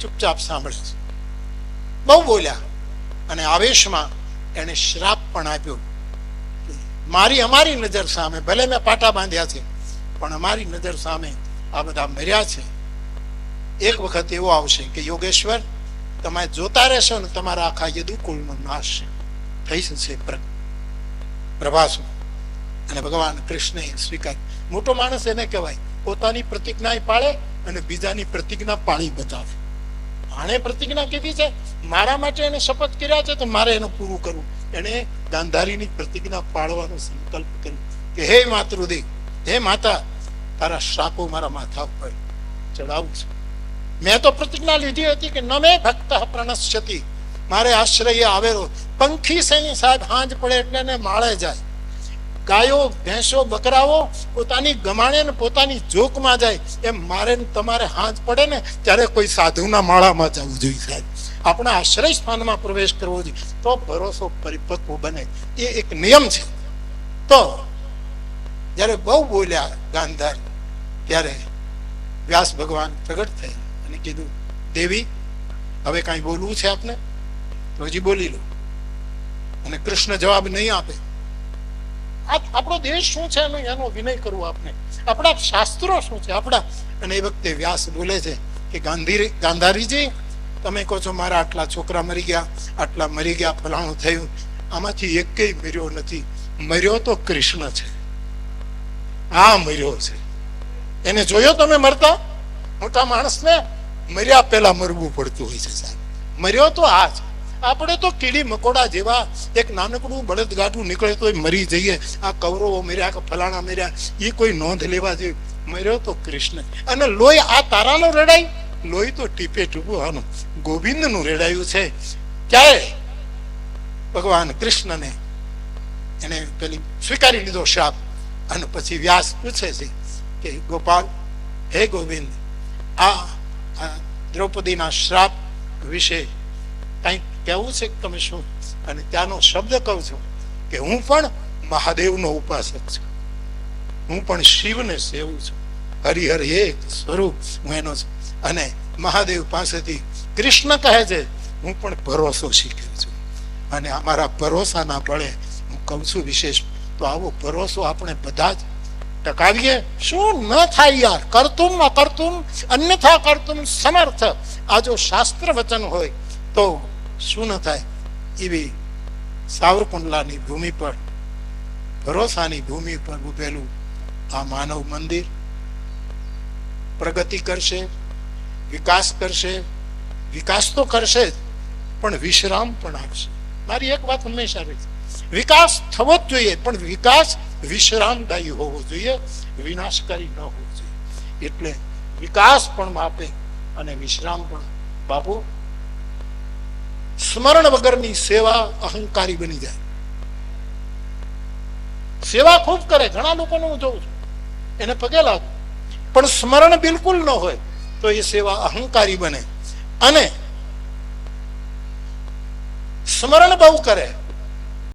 ચૂપચાપ સાંભળે છે બહુ બોલ્યા અને આવેશમાં એને શ્રાપ પણ આપ્યો મારી અમારી નજર સામે, ભલે મેં પાટા બાંધ્યા છે, પણ અમારી નજર સામે આ બધા મર્યા છે. એક વખત એવો આવશે કે યોગેશ્વર તમે જોતા રહેશો ને તમારા આખા યદુકુળનો નાશ થઈ જશે પ્ર- પ્રભાસમાં. અને ભગવાન કૃષ્ણએ સ્વીકાર. મોટો માણસ એને કહેવાય, પોતાની પ્રતિજ્ઞા પાળે અને બીજાની પ્રતિજ્ઞા પાળી બતાવે. આણે પ્રતિજ્ઞા કીધી છે? મારા માટે એને શપથ કર્યા છે તો મારે એનું પૂરું કરવું. એણે ગાંધારીની પ્રતિજ્ઞા પાળવાનો સંકલ્પ કર્યો કે, હે માતૃદેવ હે માતા, તારા શ્રાપો મારા માથા ઉપર ચડાવું છે. મેં તો પ્રતિજ્ઞા લીધી હતી કે, નમે ભક્ત પ્રણશ્યતી, મારે આશ્રય આવેલો, પંખી સૈની સાહેબ હાંજ પડે એટલે એને માળે જાય. ગાયો, ભેંસો, બકરાઓ પોતાની ગમાણે ને પોતાની જોકમાં જાય એમ મારે તમારે હાથ પડે ને ત્યારે કોઈ સાધુના માળામાં જવું જોઈએ સાહેબ. આપણા આશ્રય સ્થાનમાં પ્રવેશ કરવો જોઈએ તો ભરોસો પરિપક્વ બને. એ એક નિયમ છે. તો જ્યારે બહુ બોલ્યા ગાંધાર ત્યારે વ્યાસ ભગવાન પ્રગટ થયા અને કીધું, દેવી, હવે કાંઈ બોલવું છે આપને? તો હજી બોલી લો. અને કૃષ્ણ જવાબ નહીં આપે. આપણો દેશ શું છે એનો એનો વિનય કરવો આપણે આપણા શાસ્ત્રો શું છે? આપણા, અને એ વખતે વ્યાસ બોલે છે કે ગાંધી, ગાંધારીજી, તમે કહો છો મારા આટલા છોકરા મરી ગયા, આટલા મરી ગયા, ફલાણું થયું. આમાંથી એકેય મર્યો નથી. મર્યો તો કૃષ્ણ છે. આ મર્યો છે. એને જોયો તમે મરતા? મોટા માણસને મર્યા પહેલા મરવું પડતું હોય છે સાહેબ. મર્યો તો આ જ. આપણે તો કીડી મકોડા જેવા એક નાનકડું બળદગાડું નીકળે તો મરી જઈએ. આ કૌરવો મર્યા ફલાણા મર્યા એ કોઈ નોંધ લેવા જેવી. મર્યો તો કૃષ્ણ. અને લોહી આ તારાનો રેડાય લોહી તો ટીપે ટીપું આનું. ગોવિંદનું રેડાયું છે. ક્યારે ભગવાન કૃષ્ણને. એને પેલી સ્વીકારી લીધો શાપ અને પછી વ્યાસ પૂછે છે કે, ગોપાલ, હે ગોવિંદ, આ દ્રૌપદીના શ્રાપ વિશે કંઈક કહેવું છે કે તમે શું? અને ત્યાંનો શબ્દ કહું છું કે હું પણ મહાદેવનો ઉપાસક છું. હું પણ શિવને સેવું છું. હરિહર એક સ્વરૂપ હું એનો છું. અને મહાદેવ પાસેથી કૃષ્ણ કહે છે, હું પણ ભરોસો શીખ્યો છું. અને અમારા ભરોસાના બળે હું કહું છું વિશેષ, તો આવો ભરોસો આપણે બધા જ ટકાવીએ. શું ન થાય યાર? કરતું અકર્તુમ અન્યથા કરતું સમર્થ. આ જો શાસ્ત્ર વચન હોય, તો શું ન થાય એવી સાવરકુંડલાની ભૂમિ પર, ભરોસાની ભૂમિ પર ઉભેલું આ માનવ મંદિર પ્રગતિ કરશે, વિકાસ કરશે, વિકાસ તો કરશે જ, પણ વિશ્રામ પણ આપશે. મારી એક વાત હંમેશા રહી. વિકાસ થવો જ જોઈએ, પણ વિકાસ વિશ્રામદાયી હોવો જોઈએ, વિનાશકારી ન હોવો જોઈએ. એટલે વિકાસ પણ માપે અને વિશ્રામ પણ બાપુ સ્મરણ વગરની સેવા અહંકારી બની જાય. સેવા ખૂબ કરે, ઘણા લોકોને હું જોઉં છું. એને પગે લાગુ. પણ સ્મરણ બિલકુલ ન હોય, તો એ સેવા અહંકારી બને. અને સ્મરણ બહુ કરે